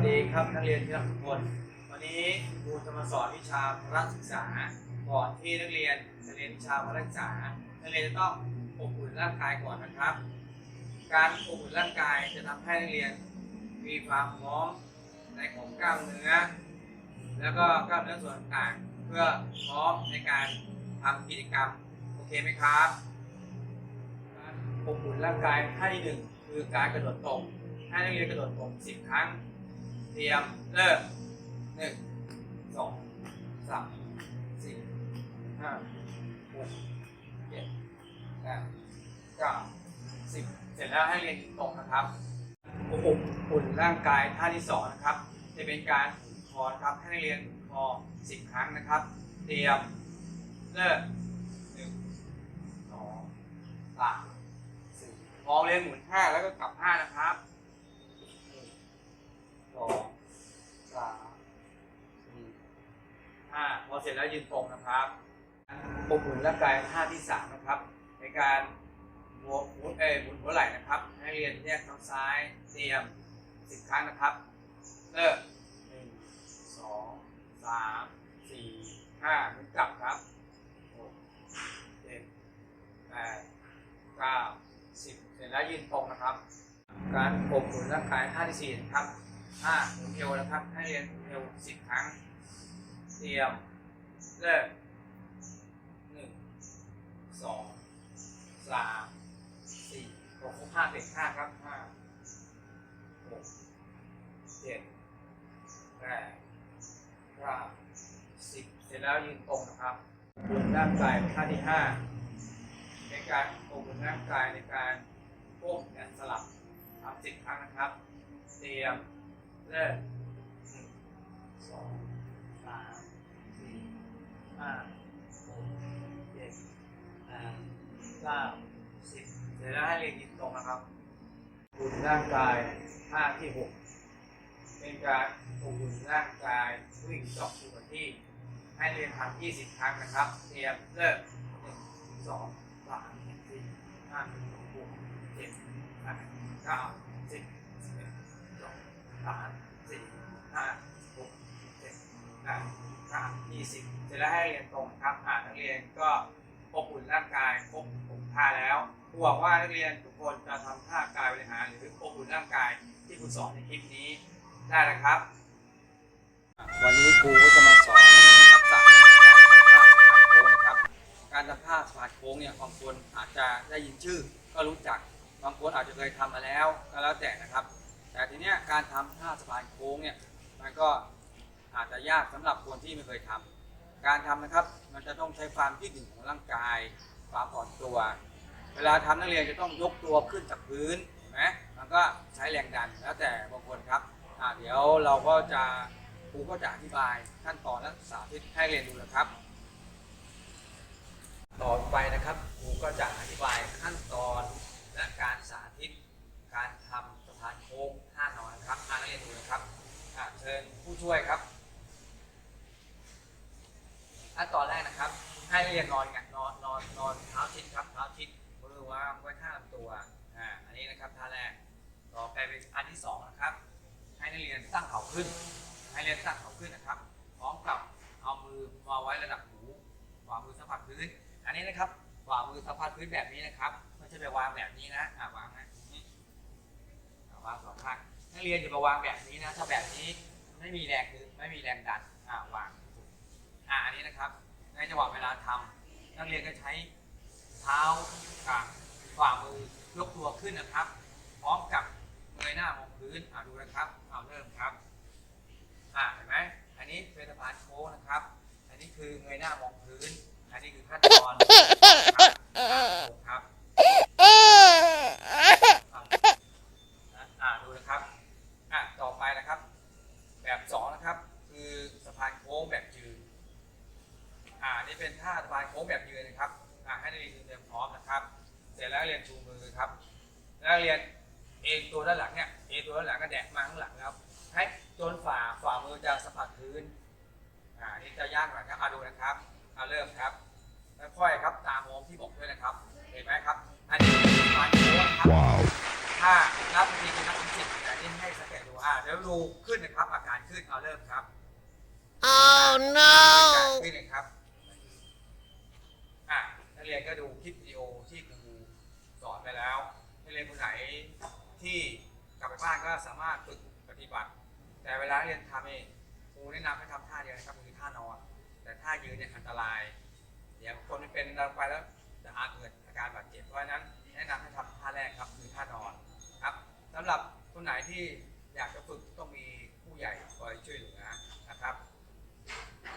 วัสดีครับนักเรียนที่รักทุกคน วันนี้ครูจะมาสอนวิชาพละศึกษา ก่อนที่นักเรียนจะเรียนวิชาพละศึกษา นักเรียนจะต้องอบอุ่นร่างกายก่อนนะครับ การอบอุ่นร่างกายจะทำให้นักเรียนมีความพร้อมในของกล้ามเนื้อ แล้วก็กล้ามเนื้อส่วนต่างเพื่อพร้อมในการทำกิจกรรม โอเคไหมครับการอบอุ่นร่างกายท่าที่หนึ่งคือการกระโดดตบให้นักเรียนกระโดดตบสิบครั้ง รียมเริ่มหนึ่งสองสามสี่ห้าหกเจ็ดแปดเก้าสิบเสร็จแล้วให้เรียนตรงนะครับอบอุ่นร่างกายท่าที่สองนะครับ จะเป็นการอุ่นคอนครับให้นักเรียนอุ่นคอสิบครั้งนะครับ เตรียมเริ่มหนึ่งสองสามสี่มองเรียนหมุนห้าแล้วก็กลับห้านะครับหนึ่งสองาพอเสร็จแล้วยืนตรงนะครับอบอุ่นร่างกายท่าที่สามนะครับ ในการหัวหมุนเอหมุนหัวไหล่นะครับให้เรียนแยกเท้าซ้ายเตรียมสิบครั้งนะครับเริ่มหนึ่งสองสามสี่ห้าหมุนกลับครับหกเจ็ดแปดเก้าสิบเสร็จแล้วยืนตรงนะครับ การอบอุ่นร่างกายท่าที่สี่นะครับห้าหมุนเอวนะครับให้เรียนหมุนเอวสิบครั้ง เตรียมเริ่มหนึ่งสองสามสี่หกห้าเต็มห้าครับห้าหกเจ็ดแปดเก้าสิบเสร็จแล้วยืนตรงนะครับบนร่างกายท่าที่ห้าในการอบนร่างกายในการโค้งแขนสลับทำสิบครั้งนะครับ เตรียมเริ่มหนึ่งสอง ห้าหกเจ็ดแปดเก้าสิบเสร็จแล้วให้เรียนยืนตรงนะครับอุ่นร่างกายท่าที่หกเป็นการอบอุ่นร่างกายวิ่งจอกสู่กับที่ ให้เรียนทำยี่สิบครั้งนะครับ เตรียมเริ่มหนึ่งสองสามสี่ห้าหกเจ็ดแปดเก้าสิบสิบเอ็ดสิบสองสามสี่ห้าหกเจ็ดแปดเก้ายี่สิบ เสร็จแล้วให้เรียนตรงครับอ่านักเรียนก็อบอุ่นร่างกายครบหกท่าแล้วหวังว่านักเรียนทุกคนจะทำท่ากายบริหารหรืออบอุ่นร่างกายที่คุณสอนในคลิปนี้ได้นะครับ วันนี้ครูก็จะมาสอนทักษะการทำท่าสะพานโค้งนะครับการทำท่าสะพานโค้งเนี่ยบางคนอาจจะได้ยินชื่อ ก็รู้จักบางคนอาจจะเคยทำมาแล้วก็แล้วแต่นะครับ แต่ทีเนี้ยการทำท่าสะพานโค้งเนี่ยมันก็อาจจะยากสำหรับคนที่ไม่เคยทำ การทำนะครับ มันจะต้องใช้ความยืดหยุ่นของร่างกาย ความอ่อนตัว เวลาทำนักเรียนจะต้องยกตัวขึ้นจากพื้นเห็นไหมมันก็ใช้แรงดันแล้วแต่บางคนครับเดี๋ยวเราก็จะครูก็จะอธิบายขั้นตอนและสาธิตให้เรียนดูนะครับ ต่อไปนะครับครูก็จะอธิบายขั้นตอนและการสาธิต การทำสะพานโค้งท่านอนนะครับอ่านนักเรียนดูนะครับเชิญผู้ช่วยครับ ขั้นตอนแรกนะครับ ให้นักเรียนนอนกันนอนนอนนอนเท้าชิดครับเท้าชิดมือวางไว้ข้างตัวอ่าอันนี้นะครับท่าแรกต่อไปเป็นอันที่สองนะครับ ให้นักเรียนตั้งเข่าขึ้น ให้นักเรียนตั้งเข่าขึ้นนะครับ พร้อมกับเอามือวางไว้ระดับหูวางมือสัมผัสพื้น อันนี้นะครับวางมือสัมผัสพื้นแบบนี้นะครับไม่ใช่ไปวางแบบนี้นะอ่าวางนะวางสองข้างนักเรียนอย่ามาวางแบบนี้นะถ้าแบบนี้ไม่มีแรงดึงไม่มีแรงดันอ่าวาง อ่าอันนี้นะครับ ในจังหวะเวลาทำนักเรียนก็ใช้เท้ากับฝ่ามือยกตัวขึ้นนะครับ พร้อมกับเงยหน้ามองพื้นอ่าดูนะครับเอาเริ่มครับอ่าเห็นไหมอันนี้เป็นสะพานโค้งนะครับ อันนี้คือเงยหน้ามองพื้น อันนี้คือขั้นตอนครับอ่าครับ อ่าดูนะครับ อะต่อไปนะครับ แบบสองนะครับ คือสะพานโค้งแบบยืน อ่านี่ เป็นท่าสะพานโค้งแบบยืนนะครับอ่าให้นักเรียนยืนเตรียมพร้อมนะครับ เสร็จแล้วเรียนชูมือครับแล้วเรียนเอ็นตัวด้านหลังเนี่ยเอ็นตัวด้านหลังก็แดกมาข้างหลังนะครับ ให้จนฝ่าฝ่ามือจะสัมผัสพื้นอ่านี่จะยากหน่อยครับอ่าดูนะครับเอาเริ่มครับค่อยๆครับตามมองที่บอกด้วยนะครับ เห็นไหมครับ อันนี้คือสะพานโค้งนะครับถ้านับจริงๆนับถึงสิบแต่นี่ให้สังเกตดูอ่าดี๋ยวดูขึ้นนะครับ อาการขึ้นเอาเริ่มครับ Oh อาการ no! ขึ้นนะครับอะนักเรียนก็ดูคลิปวิดีโอที่ครูสอนไปแล้วนักเรียนคนไหนที่ ก็สามารถฝึกปฏิบัติ แต่เวลาเรียนทำเองครูแนะนำให้ทำท่าเดียวนะครับคือท่านอน แต่ท่ายืนเนี่ยอันตราย เดี๋ยวคนที่เป็นลงไปแล้วจะอาจเกิดอาการบาดเจ็บเพราะฉะนั้นแนะนำให้ทำท่าแรกครับคือท่านอนครับสำหรับคนไหนที่อยากจะฝึกต้องมีผู้ใหญ่คอยช่วยเหลือนะครับ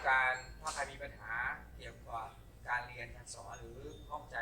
การถ้าใครมีปัญหาเกี่ยวกับการเรียนการสอนหรือข้องใจ